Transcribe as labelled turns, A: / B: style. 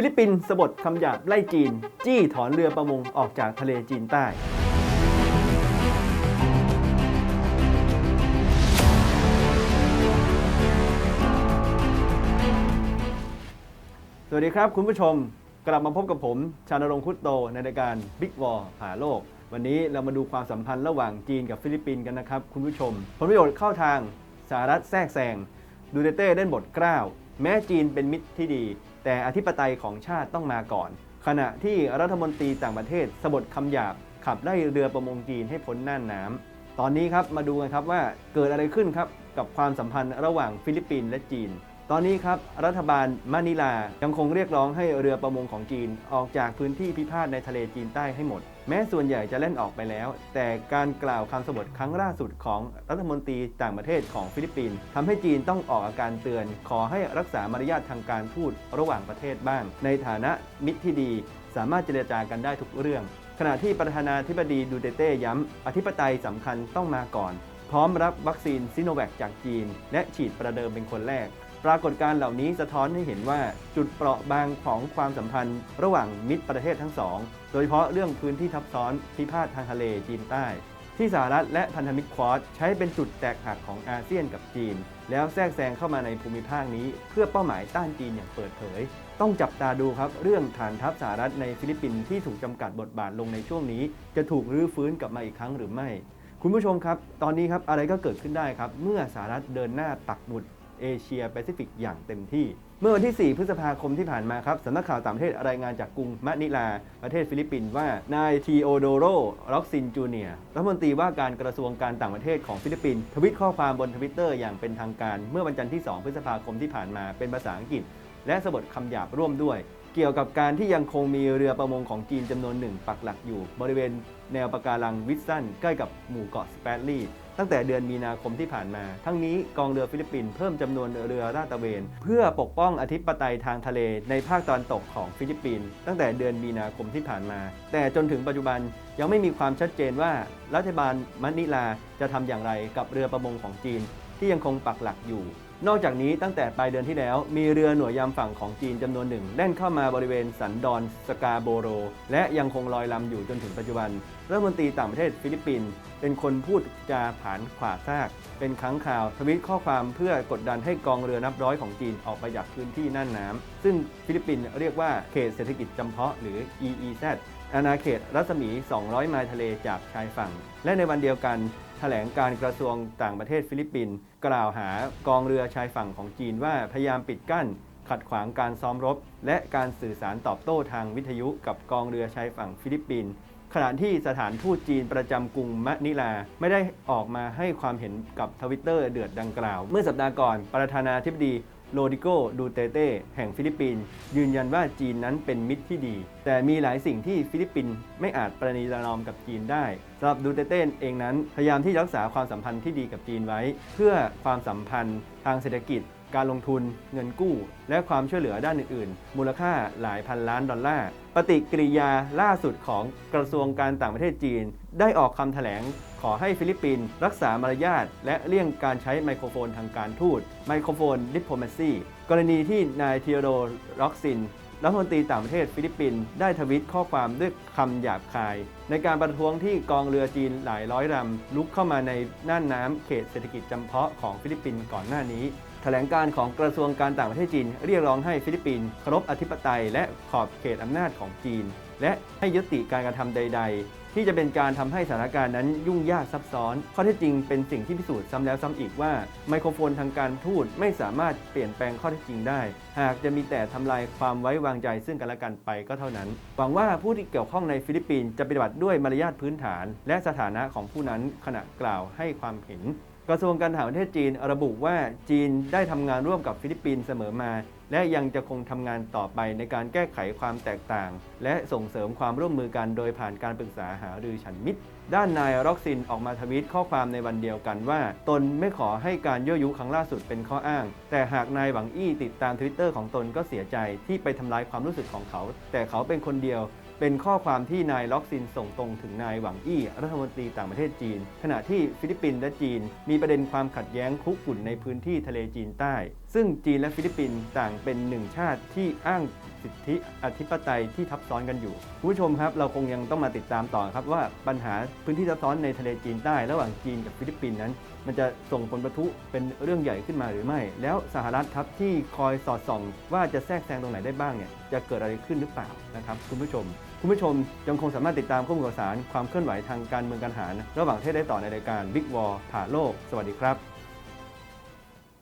A: ฟิลิปปินส์สบดคำหยาบไล่จีน จี้ถอนเรือประมงออกจากทะเลจีนใต้ สวัสดีครับคุณผู้ชมกลับมาพบกับผม ชานรงค์คุตโต ในรายการ Big War ผ่าโลก วันนี้เรามาดูความสัมพันธ์ระหว่างจีนกับฟิลิปปินส์กันนะครับ คุณผู้ชม ผลประโยชน์เข้าทางสหรัฐแทรกแซงดูเตเต้เล่นบทกล้าว แม้จีนเป็นมิตรที่ดี แต่อธิปไตยของชาติต้องมาก่อน ขณะที่รัฐมนตรีต่างประเทศสบทคำหยาบขับไล่เรือประมงจีนให้พ้นน่านน้ำตอนนี้ครับมาดูกันครับว่าเกิดอะไรขึ้นครับกับความสัมพันธ์ระหว่างฟิลิปปินส์และจีน ตอนนี้ครับรัฐบาลมะนิลายังคงเรียกร้องให้เรือประมงของจีนออกจากพื้นที่พิพาทในทะเลจีนใต้ให้หมด แม้ส่วนใหญ่จะเล่นออกไปแล้ว แต่การกล่าวคำสบทครั้งล่าสุดของรัฐมนตรีต่างประเทศของฟิลิปปินส์ทำให้จีนต้องออกอาการเตือน ขอให้รักษามารยาททางการพูดระหว่างประเทศบ้าง ในฐานะมิตรที่ดี สามารถเจรจากันได้ทุกเรื่อง ขณะที่ประธานาธิบดีดูเตเต้ย้ำอธิปไตยสำคัญต้องมาก่อน พร้อมรับวัคซีนซิโนแวคจากจีน และฉีดประเดิมเป็นคนแรก ปรากฏการเหล่านี้สะท้อนให้เห็นว่าจุดเปราะบางของความสัมพันธ์ ระหว่างมิตรประเทศทั้งสอง โดยเฉพาะเรื่องพื้นที่ทับซ้อนพิพาททางทะเลจีนใต้ ที่สหรัฐและพันธมิตรควอดใช้เป็นจุดแตกหักของอาเซียนกับจีน แล้วแทรกแซงเข้ามาในภูมิภาคนี้ เพื่อเป้าหมายต้านจีนอย่างเปิดเผยต้องจับตาดูครับ เรื่องฐานทัพสหรัฐในฟิลิปปินส์ที่ถูกจำกัดบทบาทลงในช่วงนี้ จะถูกรื้อฟื้นกลับมาอีกครั้งหรือไม่ คุณผู้ชมครับ ตอนนี้ครับอะไรก็เกิดขึ้นได้ครับ เมื่อสหรัฐเดินหน้าปักหมุดเอเชียแปซิฟิกอย่างเต็มที่ เมื่อวันที่ 4 พฤษภาคมที่ผ่านมาครับสำนักข่าวต่างประเทศรายงานจากกรุงมะนิลา ประเทศฟิลิปปินส์ว่านายทีโอโดโรล็อกซินจูเนียรัฐมนตรีว่าการกระทรวงการต่างประเทศของฟิลิปปินส์ทวิตข้อความบนทวิตเตอร์อย่างเป็นทางการ เมื่อวันจันทร์ที่ 2 พฤษภาคมที่ผ่านมาเป็นภาษาอังกฤษ และสะบดคำหยาบร่วมด้วย เกี่ยวกับการที่ยังคงมีเรือประมงของจีนจำนวนหนึ่งปักหลักอยู่ บริเวณแนวปะการังวิสตันใกล้กับหมู่เกาะสเปรลี่ตั้งแต่เดือนมีนาคมที่ผ่านมา ทั้งนี้กองเรือฟิลิปปินส์เพิ่มจำนวนเรือลาตระเวน เพื่อปกป้องอธิปไตยทางทะเลในภาคตะวันตกของฟิลิปปินส์ตั้งแต่เดือนมีนาคมที่ผ่านมา แต่จนถึงปัจจุบันยังไม่มีความชัดเจนว่ารัฐบาลมะนิลาจะทำอย่างไรกับเรือประมงของจีนที่ยังคงปักหลักอยู่ นอกจากนี้ตั้งแต่ปลายเดือนที่แล้ว มีเรือหน่วยยามฝั่งของจีนจำนวนหนึ่งแล่นเข้ามาบริเวณสันดอนสกาโบโร และยังคงลอยลำอยู่จนถึงปัจจุบันรัฐมนตรีต่างประเทศฟิลิปปินส์เป็นคนพูดจาผานขวาซาก เป็นครั้งข่าวทวิตข้อความเพื่อกดดันให้กองเรือนับร้อยของจีนออกไปจากพื้นที่น่านน้ำซึ่งฟิลิปปินส์เรียกว่าเขตเศรษฐกิจจำเพาะหรือ EEZ อาณาเขตรัศมี 200 ไมล์ทะเลจากชายฝั่ง และในวันเดียวกัน แถลงการกระทรวงต่างประเทศฟิลิปปินส์กล่าวหากองเรือชายฝั่งของจีนว่าพยายามปิดกั้น ขัดขวางการซ้อมรบ และการสื่อสารตอบโต้ทางวิทยุกับกองเรือชายฝั่งฟิลิปปินส์ขณะที่สถานทูตจีนประจำกรุงมะนิลา ไม่ได้ออกมาให้ความเห็นกับทวิตเตอร์เดือดดังกล่าว เมื่อสัปดาห์ก่อนประธานาธิบดี โรดิโกดูเตเต้แห่งฟิลิปปินส์ยืนยันว่าจีนนั้นเป็นมิตรที่ดี แต่มีหลายสิ่งที่ฟิลิปปินส์ไม่อาจประนีประนอมกับจีนได้สำหรับดูเตเต้เองนั้นพยายามที่จะรักษาความสัมพันธ์ที่ดีกับจีนไว้ เพื่อความสัมพันธ์ทางเศรษฐกิจ การลงทุน เงินกู้ และความช่วยเหลือด้านอื่น ๆ มูลค่าหลายพันล้านดอลลาร์ ปฏิกิริยาล่าสุดของกระทรวงการต่างประเทศจีน ได้ออกคำแถลงขอให้ฟิลิปปินส์รักษามารยาทและเลี่ยงการใช้ไมโครโฟนทางการทูตไมโครโฟนดิปโ m มซีกรณีที่นายเทียโดร็อกซินรัฐมนตรีต่างประเทศฟิลิปปินส์ได้ทวิตข้อความด้วยคำหยาบคาย ในการประท้วงที่กองเรือจีนหลายร้อยลำลุกเข้ามาในน่านน้ำเขตเศรษฐกิจจำเพาะของฟิลิปปินส์ก่อนหน้านี้แถลงการของกระทรวงการต่างประเทศจีน เรียกร้องให้ฟิลิปปินส์เคารพอธิปไตย และขอบเขตอำนาจของจีน และให้ยุติการกระทำใด ๆ ที่จะเป็นการทำให้สถานการณ์นั้นยุ่งยากซับซ้อน ข้อเท็จจริงเป็นสิ่งที่พิสูจน์ซ้ำแล้วซ้ำอีกว่า ไมโครโฟนทางการทูตไม่สามารถเปลี่ยนแปลงข้อเท็จจริงได้ หากจะมีแต่ทำลายความไว้วางใจซึ่งกันและกันไปก็เท่านั้น หวังว่าผู้ที่เกี่ยวข้องในฟิลิปปินส์จะปฏิบัติด้วยมารยาทพื้นฐาน และสถานะของผู้นั้นขณะกล่าวให้ความเห็น กระทรวงการต่างประเทศจีนระบุว่าจีนได้ทำงานร่วมกับฟิลิปปินส์เสมอมา และยังจะคงทำงานต่อไปในการแก้ไขความแตกต่าง และส่งเสริมความร่วมมือกันโดยผ่านการปรึกษาหารือฉันมิตร ด้านนายร็อกซินออกมาทวีตข้อความในวันเดียวกันว่า ตนไม่ขอให้การยั่วยุครั้งล่าสุดเป็นข้ออ้าง แต่หากนายหวังอี้ติดตามทวิตเตอร์ของตนก็เสียใจที่ไปทำลายความรู้สึกของเขา แต่เขาเป็นคนเดียว เป็นข้อความที่นายล็อกซินส่งตรงถึงนายหวังอี้รัฐมนตรีต่างประเทศจีน ขณะที่ฟิลิปปินส์และจีน มีประเด็นความขัดแย้งคุกกุ่นในพื้นที่ทะเลจีนใต้ ซึ่งจีนและฟิลิปปินส์ต่างเป็นหนึ่งชาติที่อ้างสิทธิอธิปไตยที่ทับซ้อนกันอยู่คุณผู้ชมครับ เราคงยังต้องมาติดตามต่อครับว่าปัญหาพื้นที่ทับซ้อนในทะเลจีนใต้ ระหว่างจีนกับฟิลิปปินส์นั้น มันจะส่งผลประทุเป็นเรื่องใหญ่ขึ้นมาหรือไม่ แล้วสหรัฐครับที่คอยสอดส่อง ว่าจะแทรกแซงตรงไหนได้บ้างเนี่ยจะเกิดอะไรขึ้นหรือเปล่านะครับคุณผู้ชม คุณผู้ชมยังคงสามารถติดตามข้อมูลข่าวสารความเคลื่อนไหวทางการเมืองการหาร ระหว่างประเทศได้ต่อในรายการ Big War ผ่าโลก สวัสดีครับ